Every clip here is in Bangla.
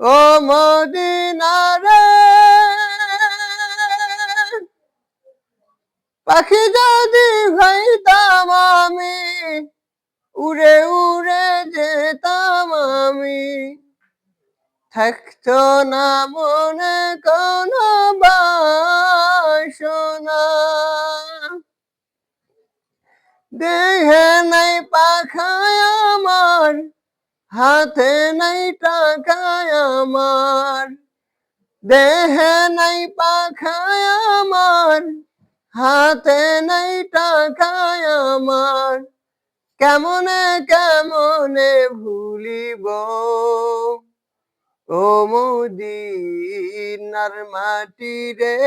ও মদিনারে। পাখি যদি হইতাম আমি, উড়ে উড়ে যেতাম আমি। থাকতো না মনে কোনো বাসনা। দেহে নাই পাখায় হাতে নাই টাকায় আমার, দেহে নাই পাখায় আমার, হাতে নাই টাকায় আমার, কেমনে কেমনে ভুলিব? ও মদিনার মাটি রে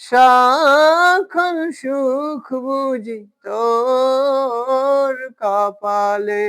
সকল সুখ বুঝি তোর কপালে।